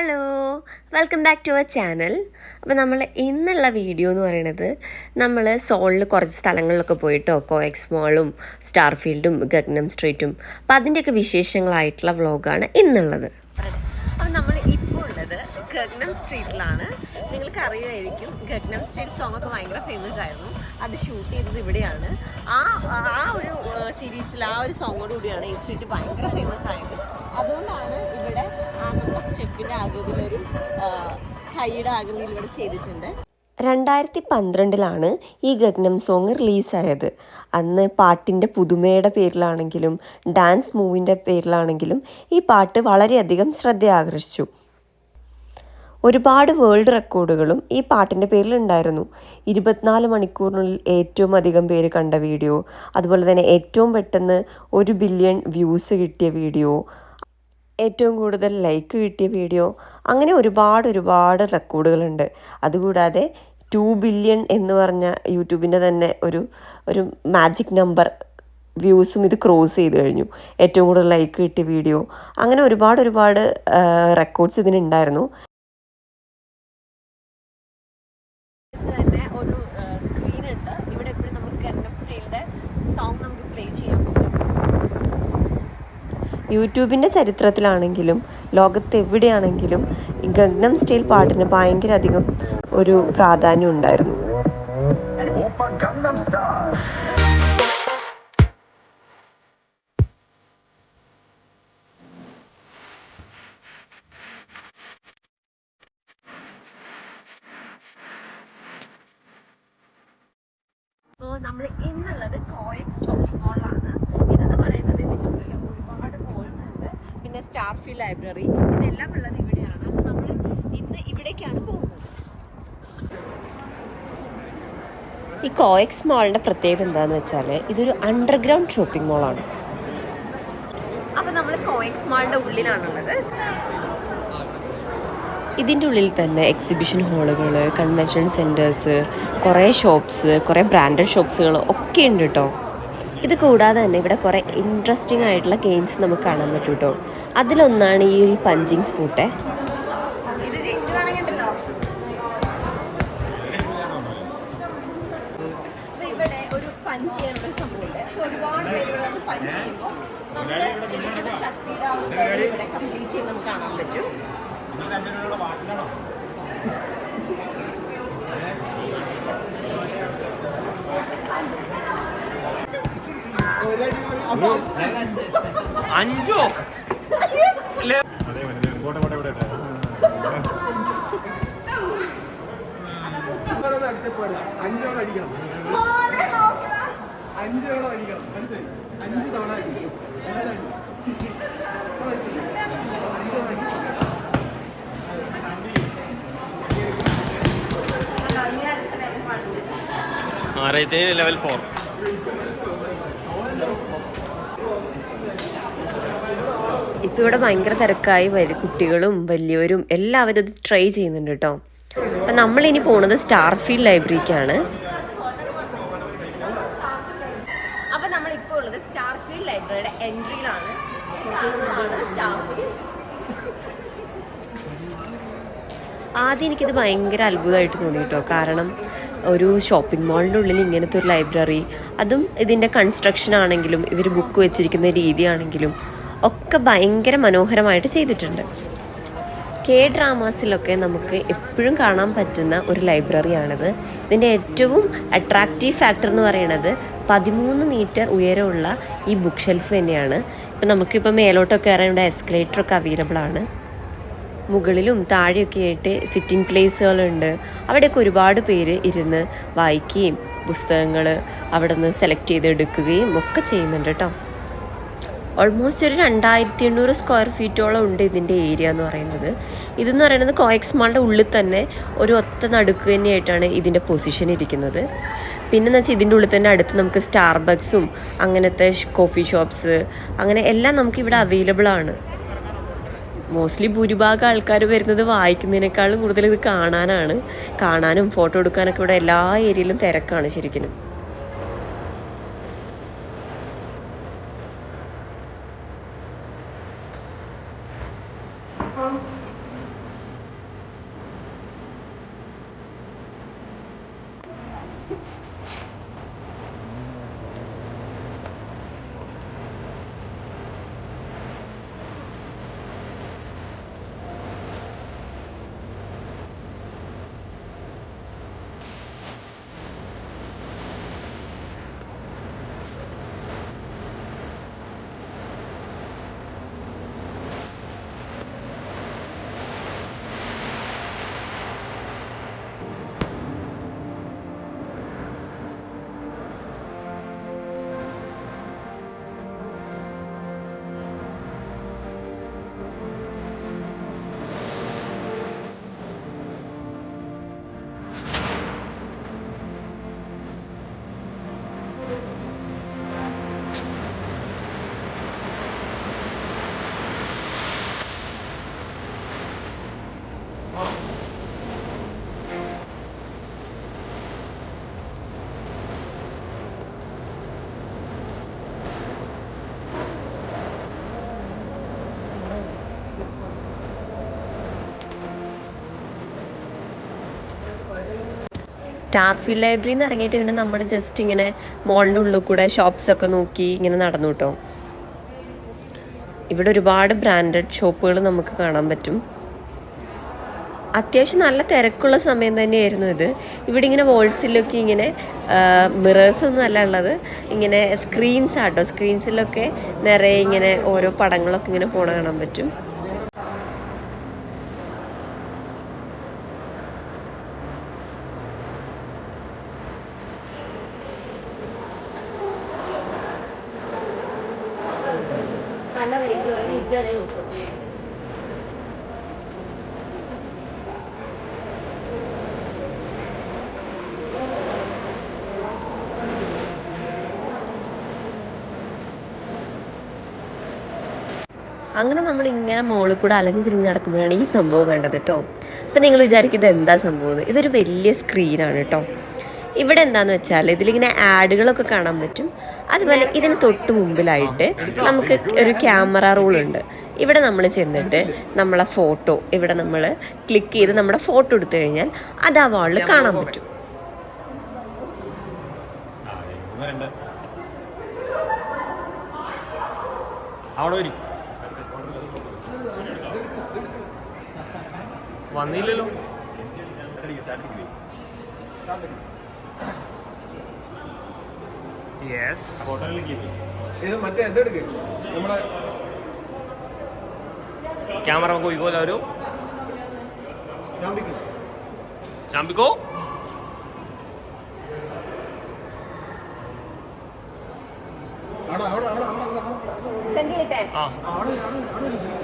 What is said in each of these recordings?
Hello welcome back to our channel അപ്പോൾ നമ്മൾ ഇന്നുള്ള വീഡിയോ എന്ന് പറയുന്നത് നമ്മൾ സോളിൽ കുറച്ച് സ്ഥലങ്ങളിലൊക്കെ പോയിട്ടോ കോഎക്സ് മോളും സ്റ്റാർഫീൽഡും ഗഗ്നം സ്ട്രീറ്റും അപ്പോൾ അതിന്റെയൊക്കെ വിശേഷങ്ങളായിട്ടുള്ള വ്ളോഗാണ് ഇന്നുള്ളത് അപ്പോൾ നമ്മൾ ഇപ്പോൾ ഉള്ളത് ഗഗ്നം സ്ട്രീറ്റിലാണ് നിങ്ങൾക്ക് അറിയുമായിരിക്കും ഗഗ്നം സ്ട്രീറ്റ് സോങ് ഒക്കെ ഭയങ്കര ഫേമസ് ആയിരുന്നു. അത് ഷൂട്ട് ചെയ്തത് ഇവിടെയാണ്. ആ ആ ഒരു സീരീസിൽ ആ ഒരു സോങ്ങോട് കൂടിയാണ് ഈ സ്ട്രീറ്റ് ഭയങ്കര ഫേമസ് ആയത്. അതുകൊണ്ടാണ് ഇവിടെ ആനന്ദ സ്റ്റെപ്പിന്റെ ആകൃതിയിലൊരു കൈയുടെ ആകൃതിയിൽ ഇവിടെ ചെയ്തിട്ടുണ്ട്. രണ്ടായിരത്തി പന്ത്രണ്ടിലാണ് ഈ ഗഗ്നം സോങ് റിലീസായത് അന്ന് പാട്ടിന്റെ പുതുമയുടെ പേരിലാണെങ്കിലും ഡാൻസ് മൂവിന്റെ പേരിലാണെങ്കിലും ഈ പാട്ട് വളരെയധികം ശ്രദ്ധ ആകർഷിച്ചു ഒരുപാട് വേൾഡ് റെക്കോർഡുകളും ഈ പാട്ടിന്റെ പേരിൽ ഉണ്ടായിരുന്നു ഇരുപത്തിനാല് മണിക്കൂറിനുള്ളിൽ ഏറ്റവും അധികം പേര് കണ്ട വീഡിയോ അതുപോലെ തന്നെ ഏറ്റവും പെട്ടെന്ന് ഒരു ബില്യൺ വ്യൂസ് കിട്ടിയ വീഡിയോ ഏറ്റവും കൂടുതൽ ലൈക്ക് കിട്ടിയ വീഡിയോ അങ്ങനെ ഒരുപാട് ഒരുപാട് റെക്കോർഡുകളുണ്ട് അതുകൂടാതെ ടു ബില്യൺ എന്ന് പറഞ്ഞ യൂട്യൂബിന്റെ തന്നെ ഒരു ഒരു മാജിക് നമ്പർ വ്യൂസും ഇത് ക്രോസ് ചെയ്ത് കഴിഞ്ഞു. ഏറ്റവും കൂടുതൽ ലൈക്ക് കിട്ടിയ വീഡിയോ അങ്ങനെ ഒരുപാട് ഒരുപാട് റെക്കോർഡ്സ് ഇതിനുണ്ടായിരുന്നു തന്നെ ഒരു സ്ക്രീൻ ഉണ്ട് ഇവിടെ എപ്പോഴും നമുക്ക് ഗംഗം സ്റ്റൈലിന്റെ സോങ് നമുക്ക് പ്ലേ ചെയ്യാൻ പറ്റും യൂട്യൂബിന്റെ ചരിത്രത്തിലാണെങ്കിലും ലോകത്തെവിടെയാണെങ്കിലും ഈ ഗഗ്നം സ്റ്റൈൽ പാട്ടിന് ഭയങ്കര അധികം ഒരു പ്രാധാന്യം ഉണ്ടായിരുന്നു. നമ്മൾ ഇന്നുള്ളത് കോയിൻ ഷോപ്പിംഗ് മോളാണ്. പിന്നെ സ്റ്റാർഫീൽഡ് ലൈബ്രറി ഇതെല്ലാം ഉള്ളത് ഇവിടെയാണ്. അപ്പോൾ നമ്മൾ ഇന്ന് ഇവിടേക്കാണ് പോകുന്നത്. ഈ കോയക്സ് മാളിന്റെ പ്രത്യേകത എന്താണെന്ന് വെച്ചാൽ ഇതൊരു അണ്ടർഗ്രൗണ്ട് ഷോപ്പിംഗ് മോളാണ് അപ്പോൾ നമ്മൾ കോയക്സ് മാളിന്റെ ഉള്ളിലാണുള്ളത്. ഇതിന്റെ ഉള്ളിൽ തന്നെ എക്സിബിഷൻ ഹാളുകൾ കൺവെൻഷൻ സെന്റേഴ്സ് കുറേ ഷോപ്സ് കുറേ ബ്രാൻഡഡ് ഷോപ്സുകൾ ഒക്കെ ഉണ്ട് കേട്ടോ ഇത് കൂടാതെ തന്നെ ഇവിടെ കുറേ ഇൻട്രസ്റ്റിംഗ് ആയിട്ടുള്ള ഗെയിംസ് നമുക്ക് കാണാൻ പറ്റും കേട്ടോ അതിലൊന്നാണ് ഈ ഒരു പഞ്ചിങ് സ്പൂട്ടെ ഒരുപാട് പേരുകൾ കംപ്ലീറ്റ് ചെയ്ത് നമുക്ക് കാണാൻ പറ്റും. അഞ്ചോ? അഞ്ചോളം അടിക്കണം അഞ്ചോളം അടിക്കണം മനസ്സിലായി അഞ്ച് തവണ അടിക്കണം? ആരായിട്ട് ലെവൽ ഫോർ ഇപ്പം ഇവിടെ ഭയങ്കര തിരക്കായി വരും കുട്ടികളും വലിയവരും എല്ലാവരും ഇത് ട്രൈ ചെയ്യുന്നുണ്ട് കേട്ടോ അപ്പം നമ്മളിനി പോണത് സ്റ്റാർഫീൽഡ് ലൈബ്രറിക്കാണ്. അപ്പം നമ്മളിപ്പോൾ ഉള്ളത് സ്റ്റാർഫീൽഡ് ലൈബ്രറിയുടെ എൻട്രിയിലാണ്. ആദ്യം എനിക്കിത് ഭയങ്കര അത്ഭുതമായിട്ട് തോന്നി കേട്ടോ കാരണം ഒരു ഷോപ്പിംഗ് മാളിന്റെ ഉള്ളിൽ ഇങ്ങനത്തെ ഒരു ലൈബ്രറി അതും ഇതിന്റെ കൺസ്ട്രക്ഷൻ ആണെങ്കിലും ഇവർ ബുക്ക് വെച്ചിരിക്കുന്ന രീതിയാണെങ്കിലും ഒക്കെ ഭയങ്കര മനോഹരമായിട്ട് ചെയ്തിട്ടുണ്ട്. കെ ഡ്രാമാസിലൊക്കെ നമുക്ക് എപ്പോഴും കാണാൻ പറ്റുന്ന ഒരു ലൈബ്രറിയാണിത്. ഇതിന്റെ ഏറ്റവും അട്രാക്റ്റീവ് ഫാക്ടർ എന്ന് പറയുന്നത് പതിമൂന്ന് മീറ്റർ ഉയരമുള്ള ഈ ബുക്ക് ഷെൽഫ് തന്നെയാണ്. ഇപ്പം നമുക്കിപ്പോൾ മേലോട്ടൊക്കെ ഇവിടെ എസ്കലേറ്ററൊക്കെ അവൈലബിൾ ആണ്. മുകളിലും താഴെയൊക്കെ ആയിട്ട് സിറ്റിംഗ് പ്ലേസുകളുണ്ട് അവിടെയൊക്കെ ഒരുപാട് പേര് ഇരുന്ന് വായിക്കുകയും പുസ്തകങ്ങൾ അവിടെ നിന്ന് സെലക്ട് ചെയ്തെടുക്കുകയും ഒക്കെ ചെയ്യുന്നുണ്ട് കേട്ടോ. ഓൾമോസ്റ്റ് ഒരു രണ്ടായിരത്തി എണ്ണൂറ് സ്ക്വയർ ഫീറ്റോളം ഉണ്ട് ഇതിന്റെ ഏരിയ എന്ന് പറയുന്നത്. ഇതെന്ന് പറയുന്നത് കോയക്സ് മാളിന്റെ ഉള്ളിൽ തന്നെ ഒരു ഒത്ത നടുക്ക് തന്നെയായിട്ടാണ് ഇതിന്റെ പൊസിഷൻ ഇരിക്കുന്നത്. പിന്നെന്ന് വെച്ചാൽ ഇതിന്റെ ഉള്ളിൽ തന്നെ അടുത്ത് നമുക്ക് സ്റ്റാർബക്സും അങ്ങനത്തെ കോഫി ഷോപ്സ് അങ്ങനെ എല്ലാം നമുക്ക് ഇവിടെ അവൈലബിൾ ആണ്. മോസ്റ്റ്ലി ഭൂരിഭാഗം ആൾക്കാർ വരുന്നത് വായിക്കുന്നതിനേക്കാളും കൂടുതൽ ഇത് കാണാനാണ്. കാണാനും ഫോട്ടോ എടുക്കാനൊക്കെ ഇവിടെ എല്ലാ ഏരിയയിലും തിരക്കാണ് ശരിക്കും. ടാഫി ലൈബ്രറിയിൽ നിന്ന് ഇറങ്ങിയിട്ട് പിന്നെ നമ്മൾ ജസ്റ്റ് ഇങ്ങനെ മോളിന്റെ ഉള്ളിൽ കൂടെ ഷോപ്സൊക്കെ നോക്കി ഇങ്ങനെ നടന്നു കേട്ടോ. ഇവിടെ ഒരുപാട് ബ്രാൻഡഡ് ഷോപ്പുകൾ നമുക്ക് കാണാൻ പറ്റും. അത്യാവശ്യം നല്ല തിരക്കുള്ള സമയം തന്നെയായിരുന്നു ഇത്. ഇവിടെ ഇങ്ങനെ വോൾസിലൊക്കെ ഇങ്ങനെ മിറേഴ്സ് ഒന്നും അല്ല ഉള്ളത്. ഇങ്ങനെ സ്ക്രീൻസ് ആട്ടോ സ്ക്രീൻസിലൊക്കെ നിറയെ ഇങ്ങനെ ഓരോ പടങ്ങളൊക്കെ ഇങ്ങനെ ഫോൺ കാണാൻ പറ്റും. അങ്ങനെ നമ്മൾ ഇങ്ങനെ മുകളിൽ കൂടെ അലഞ്ഞു തിരിഞ്ഞ് നടക്കുമ്പോഴാണ് ഈ സംഭവം കണ്ടത് കേട്ടോ അപ്പം നിങ്ങൾ വിചാരിക്കുന്നത് എന്താ സംഭവം? ഇതൊരു വലിയ സ്ക്രീനാണ് കേട്ടോ ഇവിടെ എന്താന്ന് വെച്ചാൽ ഇതിലിങ്ങനെ ആഡുകളൊക്കെ കാണാൻ പറ്റും. അതുപോലെ ഇതിന് തൊട്ട് മുമ്പിലായിട്ട് നമുക്ക് ഒരു ക്യാമറ റോൾ ഉണ്ട്. ഇവിടെ നമ്മൾ ചെന്നിട്ട് നമ്മളെ ഫോട്ടോ ഇവിടെ നമ്മൾ ക്ലിക്ക് ചെയ്ത് നമ്മുടെ ഫോട്ടോ എടുത്തു കഴിഞ്ഞാൽ അത് ആ വാളിൽ കാണാൻ പറ്റും. വന്നില്ലല്ലോ. യെസ് ഇത് മറ്റേ ഇതെടുക്ക് നമ്മുടെ ക്യാമറ നമുക്ക് ഒഴിക്കോല ഒരു ചാമ്പിക്ക് ചാമ്പിക്കോ അവിടെ അവിടെ അവിടെ അവിടെ അവിടെ അവിടെ സെൻഡ് ചെയ്യട്ടെ? ആ. അവിടെ അവിടെ അവിടെ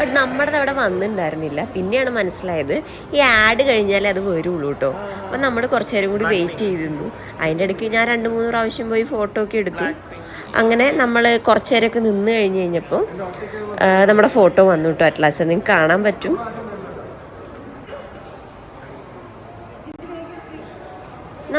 ബട്ട് നമ്മുടെ അവിടെ വന്നിട്ടുണ്ടായിരുന്നില്ല. പിന്നെയാണ് മനസ്സിലായത് ഈ ആഡ് കഴിഞ്ഞാലേ അത് വരുള്ളൂ കേട്ടോ അപ്പം നമ്മൾ കുറച്ച് നേരം കൂടി വെയിറ്റ് ചെയ്തിരുന്നു. അതിന്റെ ഇടയ്ക്ക് ഞാൻ രണ്ട് മൂന്ന് പ്രാവശ്യം പോയി ഫോട്ടോ ഒക്കെ എടുത്തു. അങ്ങനെ നമ്മൾ കുറച്ച് നേരമൊക്കെ നിന്ന് കഴിഞ്ഞ് കഴിഞ്ഞപ്പോൾ നമ്മുടെ ഫോട്ടോ വന്നു കേട്ടോ അറ്റ്ലാസ് നിങ്ങൾക്ക് കാണാൻ പറ്റും.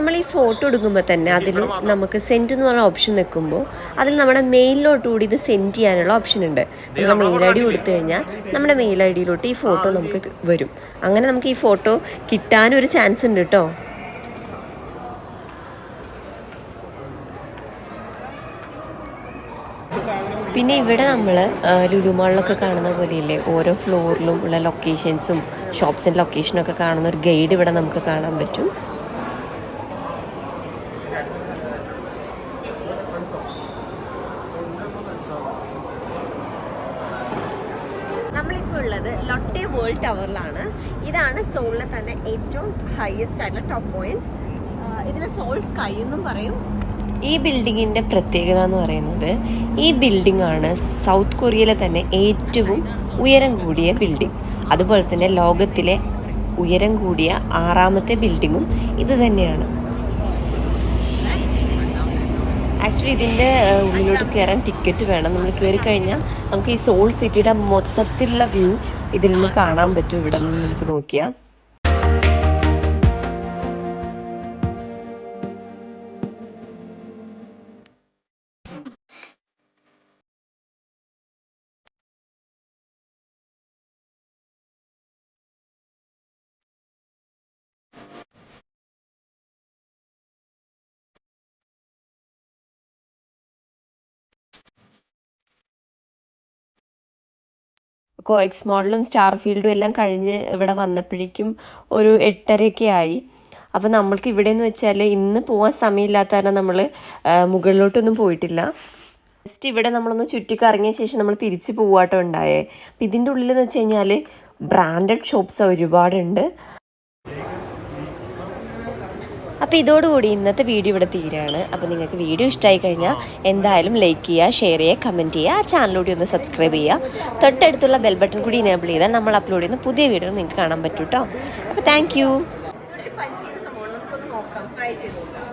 നമ്മൾ ഈ ഫോട്ടോ എടുക്കുമ്പോൾ തന്നെ അതിൽ നമുക്ക് സെൻഡ് എന്ന് പറഞ്ഞ ഓപ്ഷൻ നിൽക്കുമ്പോൾ അതിൽ നമ്മുടെ മെയിലിലോട്ട് കൂടി ഇത് സെൻഡ് ചെയ്യാനുള്ള ഓപ്ഷൻ ഉണ്ട്. നമ്മൾ മെയിൽ ഐ ഡി കൊടുത്തു കഴിഞ്ഞാൽ നമ്മുടെ മെയിൽ ഐ ഡിയിലോട്ട് ഈ ഫോട്ടോ നമുക്ക് വരും. അങ്ങനെ നമുക്ക് ഈ ഫോട്ടോ കിട്ടാനും ഒരു ചാൻസ് ഉണ്ട് കേട്ടോ പിന്നെ ഇവിടെ നമ്മൾ ലുലുമാളിലൊക്കെ കാണുന്ന പോലെയല്ലേ ഓരോ ഫ്ലോറിലും ഉള്ള ലൊക്കേഷൻസും ഷോപ്സിന്റെ ലൊക്കേഷനൊക്കെ കാണുന്ന ഒരു ഗൈഡ് ഇവിടെ നമുക്ക് കാണാൻ പറ്റും നമ്മളിപ്പോൾ ഉള്ളത് ലൊട്ടെ വേൾഡ് ടവറിലാണ് ഇതാണ് സോളിലെ തന്നെ ഏറ്റവും ഹയസ്റ്റ് ആയിട്ടുള്ള ടോപ്പ് പോയിന്റ് ഇതിന് സോൾ സ്കൈ എന്നും പറയും. ഈ ബിൽഡിങ്ങിന്റെ പ്രത്യേകത എന്ന് പറയുന്നത് ഈ ബിൽഡിംഗ് ആണ് സൗത്ത് കൊറിയയിലെ തന്നെ ഏറ്റവും ഉയരം കൂടിയ ബിൽഡിംഗ് അതുപോലെ തന്നെ ലോകത്തിലെ ഉയരം കൂടിയ ആറാമത്തെ ബിൽഡിങ്ങും ഇത് തന്നെയാണ്. ആക്ച്വലി ഇതിന്റെ ഉള്ളിലോട്ട് കയറാൻ ടിക്കറ്റ് വേണം. നമ്മൾ കയറി കഴിഞ്ഞാൽ നമുക്ക് ഈ സോൾ സിറ്റിയുടെ മൊത്തത്തിലുള്ള വ്യൂ ഇതിൽ നിന്ന് കാണാൻ പറ്റും ഇവിടെ നിന്ന് നമുക്ക് നോക്കിയാൽ കോഎക്സ് മോഡലും സ്റ്റാർ ഫീൽഡും എല്ലാം കഴിഞ്ഞ് ഇവിടെ വന്നപ്പോഴേക്കും ഒരു എട്ടരയൊക്കെ ആയി. അപ്പോൾ നമ്മൾക്ക് ഇവിടെ എന്ന് വെച്ചാൽ ഇന്ന് പോകാൻ സമയമില്ലാത്ത കാരണം നമ്മൾ മുകളിലോട്ടൊന്നും പോയിട്ടില്ല. ജസ്റ്റ് ഇവിടെ നമ്മളൊന്ന് ചുറ്റിക്കറങ്ങിയ ശേഷം നമ്മൾ തിരിച്ച് പോവാട്ടോ ഉണ്ടായേ. അപ്പം ഇതിന്റെ ഉള്ളിൽ എന്ന് വെച്ച് കഴിഞ്ഞാൽ ബ്രാൻഡഡ് ഷോപ്സ് ഒരുപാടുണ്ട്. അപ്പോൾ ഇതോടുകൂടി ഇന്നത്തെ വീഡിയോ ഇവിടെ തീരാണ്. അപ്പോൾ നിങ്ങൾക്ക് വീഡിയോ ഇഷ്ടമായി കഴിഞ്ഞാൽ എന്തായാലും ലൈക്ക് ചെയ്യുക ഷെയർ ചെയ്യുക കമന്റ് ചെയ്യുക ആ ചാനലിലൂടെ ഒന്ന് സബ്സ്ക്രൈബ് ചെയ്യുക. തൊട്ടടുത്തുള്ള ബെൽ ബട്ടൺ കൂടി ഇനേബിൾ ചെയ്താൽ നമ്മൾ അപ്ലോഡ് ചെയ്യുന്ന പുതിയ വീഡിയോ നിങ്ങൾക്ക് കാണാൻ പറ്റും കേട്ടോ അപ്പോൾ താങ്ക് യു ട്രൈ ചെയ്ത് നോക്കാം.